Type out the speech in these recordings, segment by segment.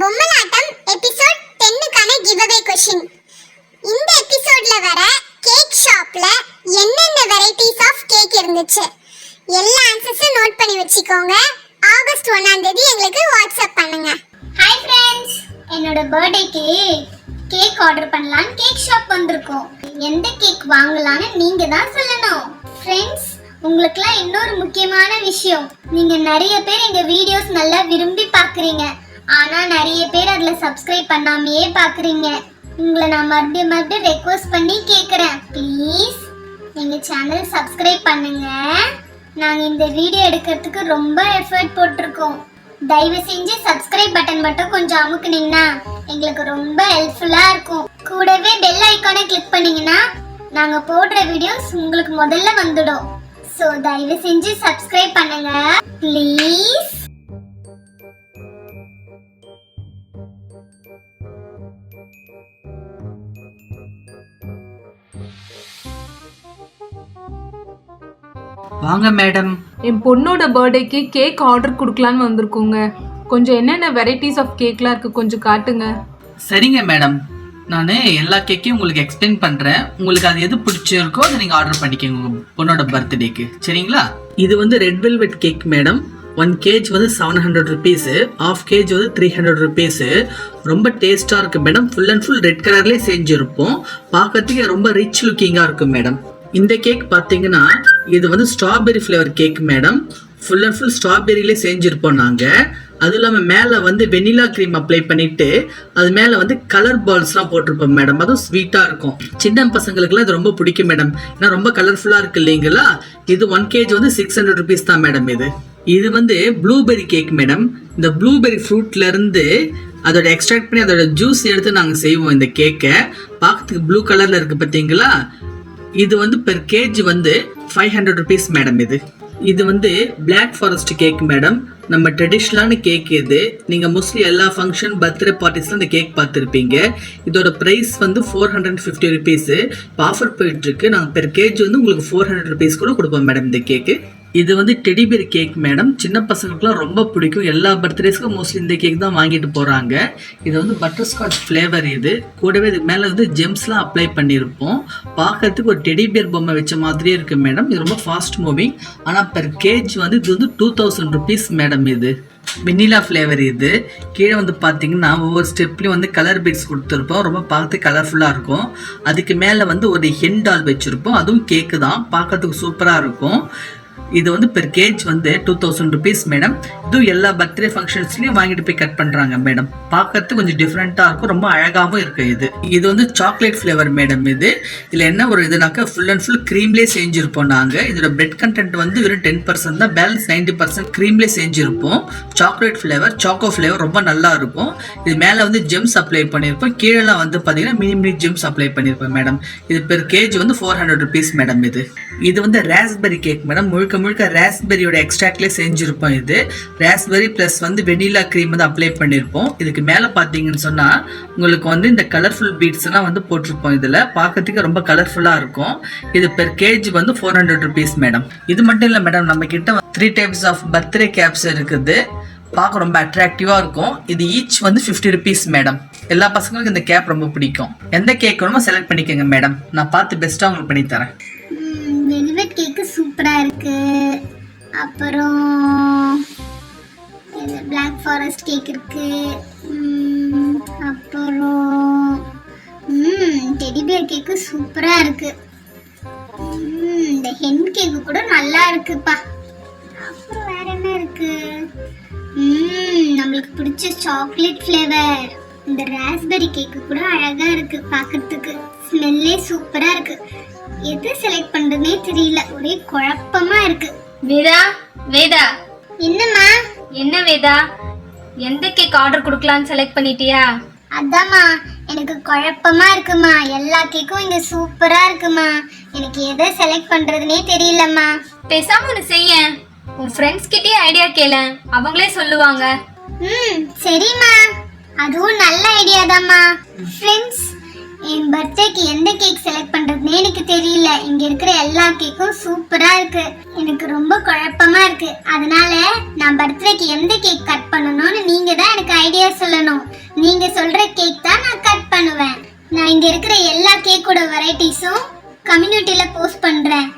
பொம்மலாட்டம் episode டென்னுக்கான giveaway question இந்த எபிசோட்ல வர கேக் ஷாப்ல என்னென்ன வெரைட்டிஸ் ஆஃப் கேக் இருந்துச்சு? எல்லா ஆன்சர்ஸும் நோட் பண்ணி வச்சுக்கோங்க. ஆகஸ்ட் ஒன்னாம் தேதி எங்களுக்கு வாட்ஸ்அப் பண்ணுங்க. ஹாய் ஃப்ரெண்ட்ஸ் என்னோட பர்த்டேக்கு கேக் ஆர்டர் பண்ணலான்னு கேக் ஷாப் வந்திருக்கோம். எந்த கேக் வாங்கலாம்னு நீங்க தான் சொல்லணும். ஃப்ரெண்ட்ஸ் உங்களுக்குலாம் இன்னொரு முக்கியமான விஷயம். நீங்க நிறைய பேர் எங்க வீடியோஸ் நல்லா விரும்பி பார்க்குறீங்க. ஆனா நிறைய பேர் அதில் சப்ஸ்கிரைப் பண்ணாமையே பார்க்குறீங்க உங்களை நான் மறுபடியும் மறுபடியும் ரெக்வஸ்ட் பண்ணி கேட்குறேன் ப்ளீஸ் எங்கள் சேனல் சப்ஸ்கிரைப் பண்ணுங்க. நாங்கள் இந்த வீடியோ எடுக்கிறதுக்கு ரொம்ப எஃபர்ட் போட்டிருக்கோம். தயவு செஞ்சு சப்ஸ்கிரைப் பட்டன் மட்டும் கொஞ்சம் அமுக்குனீங்கன்னா எங்களுக்கு ரொம்ப ஹெல்ப்ஃபுல்லாக இருக்கும். கூடவே பெல் ஐக்கானை கிளிக் பண்ணீங்கன்னா நாங்கள் போடுற வீடியோஸ் உங்களுக்கு முதல்ல வந்துடும். ஸோ தயவு செஞ்சு சப்ஸ்கிரைப் பண்ண வாங்க மேடம். என் பொண்ணோட பர்த்டேக்கு கேக் ஆர்டர் கொடுக்கலான்னு வந்திருக்கோங்க. கொஞ்சம் என்னென்ன வெரைட்டிஸ் ஆஃப் கேக்லாம் இருக்கு கொஞ்சம் காட்டுங்க. சரிங்க மேடம். நான் எல்லா கேக்கையும் உங்களுக்கு எக்ஸ்பிளைன் பண்ணுறேன் உங்களுக்கு அது எது பிடிச்சிருக்கோ அதை நீங்கள் ஆர்டர் பண்ணிக்கோங்க உங்கள் பொண்ணோட பர்த்டேக்கு. சரிங்களா? இது வந்து red velvet cake madam. One kg வந்து seven hundred rupees half kg வந்து த்ரீ ஹண்ட்ரட் ருபீஸு ரொம்ப டேஸ்ட்டாக இருக்குது madam. Full and full red கலர்லேயே செஞ்சுருப்போம். பார்க்கறதுக்கு ரொம்ப ரிச் லுக்கிங்காக இருக்கும் மேடம். இந்த கேக் பார்த்தீங்கன்னா இது வந்து strawberry flavour cake madam full and full ஸ்ட்ராபெரியிலே செஞ்சுருப்போம் நாங்கள் அதுவும் இல்லாமல் மேலே வந்து வெனிலா க்ரீம் அப்ளை பண்ணிட்டு அது மேலே வந்து கலர் பால்ஸ்லாம் போட்டிருப்போம் மேடம் அதுவும் ஸ்வீட்டாக இருக்கும். சின்ன பசங்களுக்குலாம் இது ரொம்ப பிடிக்கும் மேடம் ஏன்னா ரொம்ப கலர்ஃபுல்லாக இருக்கு இல்லைங்களா? இது ஒன் கேஜி வந்து சிக்ஸ் ஹண்ட்ரட் ருபீஸ் தான் மேடம் இது. இது வந்து ப்ளூபெரி கேக் மேடம் இந்த ப்ளூபெரி ஃப்ரூட்லேருந்து அதோட எக்ஸ்ட்ராக்ட் பண்ணி அதோட ஜூஸ் எடுத்து நாங்கள் செய்வோம் இந்த கேக்கை பார்க்கறதுக்கு ப்ளூ கலரில் இருக்குது பார்த்தீங்களா இது வந்து பெர் கேஜ் வந்து ஃபைவ் ஹண்ட்ரட் ருபீஸ் மேடம் இது. இது வந்து பிளாக் ஃபாரஸ்ட் கேக் மேடம் நம்ம ட்ரெடிஷ்னலான கேக் இது. நீங்கள் மோஸ்ட்லி எல்லா ஃபங்க்ஷன் பர்த்டே பார்ட்டிஸ்லாம் இந்த கேக் பார்த்துருப்பீங்க. இதோட ப்ரைஸ் வந்து ஃபோர் ஹண்ட்ரட் ஃபிஃப்டி ருபீஸு இப்போ ஆஃபர் போயிட்டுருக்கு நாங்கள் பெர் கேஜ் வந்து உங்களுக்கு ஃபோர் ஹண்ட்ரட் ருபீஸ் கூட கொடுப்போம் மேடம் இந்த கேக்கு இது வந்து டெடிபேர் கேக் மேடம் சின்ன பசங்களுக்குலாம் ரொம்ப பிடிக்கும். எல்லா பர்த்டேஸ்க்கும் மோஸ்ட்லி இந்த கேக் தான் வாங்கிட்டு போகிறாங்க இது வந்து பட்டர்ஸ்காட்ச் ஃப்ளேவர் இது. கூடவே இதுக்கு மேலே வந்து ஜெம்ஸ்லாம் அப்ளை பண்ணியிருப்போம். பார்க்கறதுக்கு ஒரு டெடிபியர் பொம்மை வச்ச மாதிரியே இருக்குது மேடம் இது ரொம்ப ஃபாஸ்ட் மூவிங் ஆனால் பெர் கேஜ் வந்து இது வந்து டூ தௌசண்ட் ருபீஸ் மேடம் இது. வெண்ணிலா ஃப்ளேவர் இது. கீழே வந்து பார்த்தீங்கன்னா ஒவ்வொரு ஸ்டெப்லேயும் வந்து கலர் பீட்ஸ் கொடுத்துருப்போம். ரொம்ப பார்த்து கலர்ஃபுல்லாக இருக்கும். அதுக்கு மேலே வந்து ஒரு ஹென் டால் வச்சுருப்போம். அதுவும் கேக்கு தான். பார்க்கறதுக்கு சூப்பராக இருக்கும். இது வந்து பெர் கேஜ் வந்து டூ தௌசண்ட் ருபீஸ் மேடம் இதுவும் எல்லா பர்த்டே ஃபங்க்ஷன்ஸ்லையும் வாங்கிட்டு போய் கட் பண்ணுறாங்க மேடம் பார்க்கறதுக்கு கொஞ்சம் டிஃப்ரெண்ட்டாக இருக்கும். ரொம்ப அழகாகவும் இருக்குது இது. இது வந்து சாக்லேட் ஃப்ளேவர் மேடம் இது. இதில் என்ன ஒரு இதுனாக்கா ஃபுல் அண்ட் ஃபுல் க்ரீம்லேயே செஞ்சுருப்போம் நாங்கள் இதோட பிரெட் கண்டென்ட் வந்து வெறும் டென் பர்சன்ட் தான். பேலன்ஸ் நைன்டி பர்சன்ட் க்ரீம்லேயே செஞ்சுருப்போம். சாக்லேட் ஃப்ளேவர் சாக்கோ ஃப்ளேவர் ரொம்ப நல்லா இருக்கும். இது மேலே வந்து ஜெம்ஸ் அப்ளை பண்ணியிருப்போம் கீழெல்லாம் வந்து பார்த்தீங்கன்னா மினி மினி ஜெம்ஸ் அப்ளை பண்ணியிருப்போம் மேடம் இது பெர் கேஜ் வந்து ஃபோர் ஹண்ட்ரட் ருபீஸ் மேடம் இது. இது வந்து ராஸ்பெரி கேக் மேடம் முழுக்க முழுக்க ராஸ்பெரியோட எக்ஸ்ட்ராக்ட்லேயே செஞ்சுருப்போம் இது. ராஸ்பெரி ப்ளஸ் வந்து வெனிலா க்ரீம் வந்து அப்ளை பண்ணியிருப்போம் இதுக்கு மேலே பார்த்தீங்கன்னு சொன்னால் உங்களுக்கு வந்து இந்த கலர்ஃபுல் பீட்ஸ்லாம் வந்து போட்டிருப்போம் இதில். பார்க்கறதுக்கு ரொம்ப கலர்ஃபுல்லாக இருக்கும். இது பெர் கேஜி வந்து ஃபோர் ஹண்ட்ரட் ருபீஸ் மேடம் இது மட்டும் இல்லை மேடம் நம்ம கிட்ட three types of birthday cakes இருக்குது. பார்க்க ரொம்ப அட்ராக்டிவாக இருக்கும். இது ஈச் வந்து ஃபிஃப்டி ருபீஸ் மேடம் எல்லா பசங்களுக்கும் இந்த கேப் ரொம்ப பிடிக்கும். எந்த கேக் வேணுமோ செலக்ட் பண்ணிக்கோங்க மேடம் நான் பார்த்து பெஸ்ட்டாக உங்களுக்கு பண்ணித்தரேன். சூப்பராக இருக்கு. அப்புறம் இது பிளாக் ஃபாரஸ்ட் கேக் இருக்கு. அப்புறம் டெடிபியர் கேக்கு சூப்பராக இருக்கு. இந்த ஹென் கேக்கு கூட நல்லா இருக்குப்பா. அப்புறம் வேற என்ன இருக்கு? நம்மளுக்கு பிடிச்ச சாக்லேட் ஃப்ளேவர் இந்த ராஸ்பெரி கேக்கு கூட அழகா இருக்கு பார்க்கிறதுக்கு ஸ்மெல்லே சூப்பரா இருக்கு. எது செலக்ட் பண்றதுனே தெரியல. ஒரே குழப்பமா இருக்கு. வேதா வேதா. என்னம்மா? என்ன வேதா? எந்த கேக் ஆர்டர் கொடுக்கலான்னு செலக்ட் பண்ணிட்டியா? அதாம்மா எனக்கு குழப்பமா இருக்குமா? எல்லா கேக்கும் இங்க சூப்பரா இருக்குமா? எனக்கு எதை செலக்ட் பண்றதுனே தெரியலம்மா. பேசாம ஒன்று செய்ய. உன் ஃப்ரெண்ட்ஸ் கிட்டே ஐடியா கேள. அவங்களே சொல்லுவாங்க. ம் சரிம்மா. அதுவும் நல்ல ஐடியா தாம்மா. ஃப்ரெண்ட்ஸ் என் பர்த்டேக்கு எந்த கேக் செலக்ட் பண்ணுறதுன்னு எனக்கு தெரியல. இங்க இருக்கிற எல்லா கேக்கும் சூப்பரா இருக்கு. எனக்கு ரொம்ப குழப்பமா இருக்கு. அதனால நான் பர்த்டேக்கு எந்த கேக் கட் பண்ணணும்னு நீங்க தான் எனக்கு ஐடியா சொல்லணும். நீங்க சொல்ற கேக் தான் நான் கட் பண்ணுவேன். நான் இங்க இருக்கிற எல்லா கேக்கோட வெரைட்டிஸும் கம்யூனிட்டியில் போஸ்ட் பண்றேன்.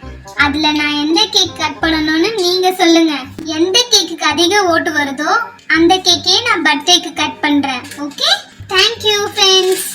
அதுல நான் எந்த கேக் கட் பண்ணணும்னு நீங்க சொல்லுங்க. எந்த கேக்குக்கு அதிக ஓட்டு வருதோ அந்த கேக்கே நான் பர்த்டேக்கு கட் பண்றேன். Okay thank you friends